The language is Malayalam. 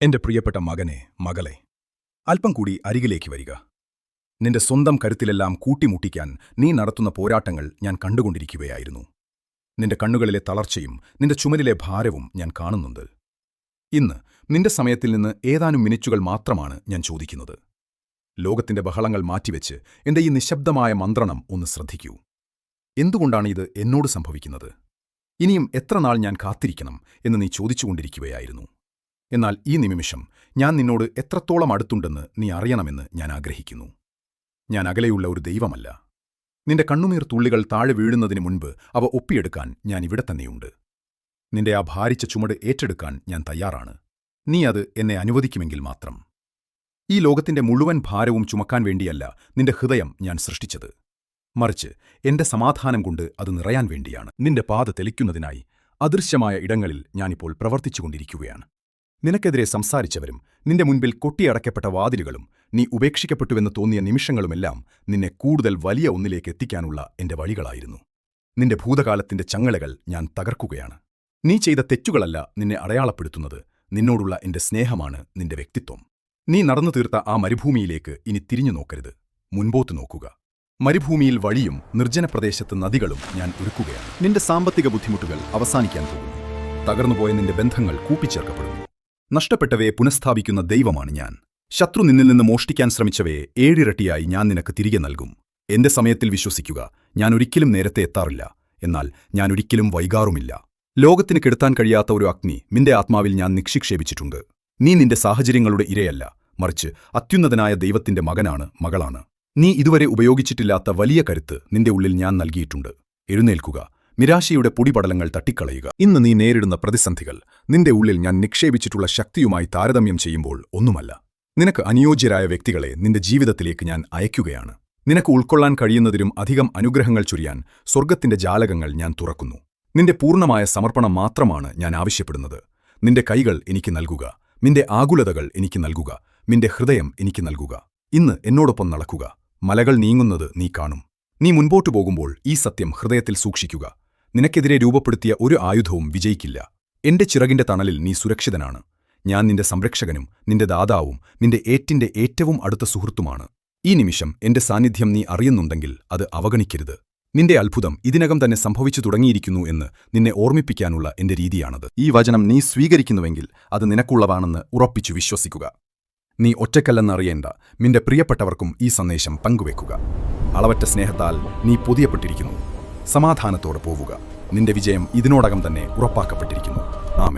എന്റെ പ്രിയപ്പെട്ട മകനെ മകളെ അല്പം കൂടി അരികിലേക്ക് വരിക. നിന്റെ സ്വന്തം കരുത്തിലെല്ലാം കൂട്ടിമുട്ടിക്കാൻ നീ നടത്തുന്ന പോരാട്ടങ്ങൾ ഞാൻ കണ്ടുകൊണ്ടിരിക്കുകയായിരുന്നു. നിന്റെ കണ്ണുകളിലെ തളർച്ചയും നിന്റെ ചുമലിലെ ഭാരവും ഞാൻ കാണുന്നുണ്ട്. ഇന്ന് നിന്റെ സമയത്തിൽ നിന്ന് ഏതാനും മിനിറ്റുകൾ മാത്രമാണ് ഞാൻ ചോദിക്കുന്നത്. ലോകത്തിന്റെ ബഹളങ്ങൾ മാറ്റിവെച്ച് എന്റെ ഈ നിശബ്ദമായ മന്ത്രണം ഒന്ന് ശ്രദ്ധിക്കൂ. എന്തുകൊണ്ടാണ് ഇത് എന്നോട് സംഭവിക്കുന്നത്? ഇനിയും എത്ര നാൾ ഞാൻ കാത്തിരിക്കണം എന്ന് നീ ചോദിച്ചുകൊണ്ടിരിക്കുകയായിരുന്നു. എന്നാൽ ഈ നിമിഷം ഞാൻ നിന്നോട് എത്രത്തോളം അടുത്തുണ്ടെന്ന് നീ അറിയണമെന്ന് ഞാൻ ആഗ്രഹിക്കുന്നു. ഞാൻ അകലെയുള്ള ഒരു ദൈവമല്ല. നിന്റെ കണ്ണുനീർ തുള്ളികൾ താഴെ വീഴുന്നതിന് മുൻപ് അവ ഒപ്പിയെടുക്കാൻ ഞാൻ ഇവിടെ തന്നെയുണ്ട്. നിന്റെ ആ ഭാരിച്ച ചുമട് ഏറ്റെടുക്കാൻ ഞാൻ തയ്യാറാണ്. നീ അത് എന്നെ അനുവദിക്കുമെങ്കിൽ മാത്രം. ഈ ലോകത്തിന്റെ മുഴുവൻ ഭാരവും ചുമക്കാൻ വേണ്ടിയല്ല നിന്റെ ഹൃദയം ഞാൻ സൃഷ്ടിച്ചത്. മറിച്ച് എന്റെ സമാധാനം കൊണ്ട് അത് നിറയാൻ വേണ്ടിയാണ്. നിന്റെ പാത തെളിക്കുന്നതിനായി അദൃശ്യമായ ഇടങ്ങളിൽ ഞാനിപ്പോൾ പ്രവർത്തിച്ചുകൊണ്ടിരിക്കുകയാണ്. നിനക്കെതിരെ സംസാരിച്ചവരും നിന്റെ മുൻപിൽ കൊട്ടിയടക്കപ്പെട്ട വാതിലുകളും നീ ഉപേക്ഷിക്കപ്പെട്ടുവെന്ന് തോന്നിയ നിമിഷങ്ങളുമെല്ലാം നിന്നെ കൂടുതൽ വലിയ ഒന്നിലേക്ക് എത്തിക്കാനുള്ള എന്റെ വഴികളായിരുന്നു. നിന്റെ ഭൂതകാലത്തിന്റെ ചങ്ങലകൾ ഞാൻ തകർക്കുകയാണ്. നീ ചെയ്ത തെറ്റുകളല്ല നിന്നെ അടയാളപ്പെടുത്തുന്നത്. നിന്നോടുള്ള എന്റെ സ്നേഹമാണ് നിന്റെ വ്യക്തിത്വം. നീ നടന്നു തീർത്ത ആ മരുഭൂമിയിലേക്ക് ഇനി തിരിഞ്ഞു നോക്കരുത്. മുൻപോത്തു നോക്കുക. മരുഭൂമിയിൽ വഴിയും നിർജന പ്രദേശത്ത് നദികളും ഞാൻ ഒരുക്കുകയാണ്. നിന്റെ സാമ്പത്തിക ബുദ്ധിമുട്ടുകൾ അവസാനിക്കാൻ പോകുന്നു. തകർന്നുപോയ നിന്റെ ബന്ധങ്ങൾ കൂപ്പിച്ചേർക്കപ്പെടുന്നു നഷ്ടപ്പെട്ടവയെ പുനഃസ്ഥാപിക്കുന്ന ദൈവമാണ് ഞാൻ. ശത്രു നിന്നിൽ നിന്ന് മോഷ്ടിക്കാൻ ശ്രമിച്ചവയെ ഏഴിരട്ടിയായി ഞാൻ നിനക്ക് തിരികെ നൽകും. എന്റെ സമയത്തിൽ വിശ്വസിക്കുക ഞാൻ ഒരിക്കലും നേരത്തെ എത്താറില്ല. എന്നാൽ ഞാൻ ഒരിക്കലും വൈകാറുമില്ല. ലോകത്തിന് കെടുത്താൻ കഴിയാത്ത ഒരു അഗ്നി നിന്റെ ആത്മാവിൽ ഞാൻ നിക്ഷിക്ഷേപിച്ചിട്ടുണ്ട്. നീ നിന്റെ സാഹചര്യങ്ങളുടെ ഇരയല്ല മറിച്ച് അത്യുന്നതനായ ദൈവത്തിന്റെ മകനാണ് മകളാണ്. നീ ഇതുവരെ ഉപയോഗിച്ചിട്ടില്ലാത്ത വലിയ കരുത്ത് നിന്റെ ഉള്ളിൽ ഞാൻ നൽകിയിട്ടുണ്ട്. എഴുന്നേൽക്കുക നിരാശയുടെ പൊടിപടലങ്ങൾ തട്ടിക്കളയുക. ഇന്ന് നീ നേരിടുന്ന പ്രതിസന്ധികൾ നിന്റെ ഉള്ളിൽ ഞാൻ നിക്ഷേപിച്ചിട്ടുള്ള ശക്തിയുമായി താരതമ്യം ചെയ്യുമ്പോൾ ഒന്നുമല്ല. നിനക്ക് അനുയോജ്യരായ വ്യക്തികളെ നിന്റെ ജീവിതത്തിലേക്ക് ഞാൻ അയക്കുകയാണ്. നിനക്ക് ഉൾക്കൊള്ളാൻ കഴിയുന്നതിലും അധികം അനുഗ്രഹങ്ങൾ ചുരിയാൻ സ്വർഗത്തിന്റെ ജാലകങ്ങൾ ഞാൻ തുറക്കുന്നു. നിന്റെ പൂർണമായ സമർപ്പണം മാത്രമാണ് ഞാൻ ആവശ്യപ്പെടുന്നത്. നിന്റെ കൈകൾ എനിക്ക് നൽകുക. നിന്റെ ആകുലതകൾ എനിക്ക് നൽകുക. നിന്റെ ഹൃദയം എനിക്ക് നൽകുക. ഇന്ന് എന്നോടൊപ്പം നടക്കുക. മലകൾ നീങ്ങുന്നത് നീ കാണും. നീ മുൻപോട്ടു പോകുമ്പോൾ ഈ സത്യം ഹൃദയത്തിൽ സൂക്ഷിക്കുക. നിനക്കെതിരെ രൂപപ്പെടുത്തിയ ഒരു ആയുധവും വിജയിക്കില്ല. എന്റെ ചിറകിന്റെ തണലിൽ നീ സുരക്ഷിതനാണ്. ഞാൻ നിന്റെ സംരക്ഷകനും നിന്റെ ദാതാവും നിന്റെ ഏറ്റിന്റെ ഏറ്റവും അടുത്ത സുഹൃത്തുമാണ്. ഈ നിമിഷം എന്റെ സാന്നിധ്യം നീ അറിയുന്നുണ്ടെങ്കിൽ അത് അവഗണിക്കരുത്. നിന്റെ അത്ഭുതം ഇതിനകം തന്നെ സംഭവിച്ചു തുടങ്ങിയിരിക്കുന്നു എന്ന് നിന്നെ ഓർമ്മിപ്പിക്കാനുള്ള എന്റെ രീതിയാണത്. ഈ വചനം നീ സ്വീകരിക്കുന്നുവെങ്കിൽ അത് നിനക്കുള്ളതാണെന്ന് ഉറപ്പിച്ചു വിശ്വസിക്കുക. നീ ഒറ്റക്കല്ലെന്നറിയേണ്ട നിന്റെ പ്രിയപ്പെട്ടവർക്കും ഈ സന്ദേശം പങ്കുവെക്കുക. അളവറ്റ സ്നേഹത്താൽ നീ പുതിയപ്പെട്ടിരിക്കുന്നു. സമാധാനത്തോടെ പോവുക. നിന്റെ വിജയം ഇതിനോടകം തന്നെ ഉറപ്പാക്കപ്പെട്ടിരിക്കുന്നു. ആമേൻ.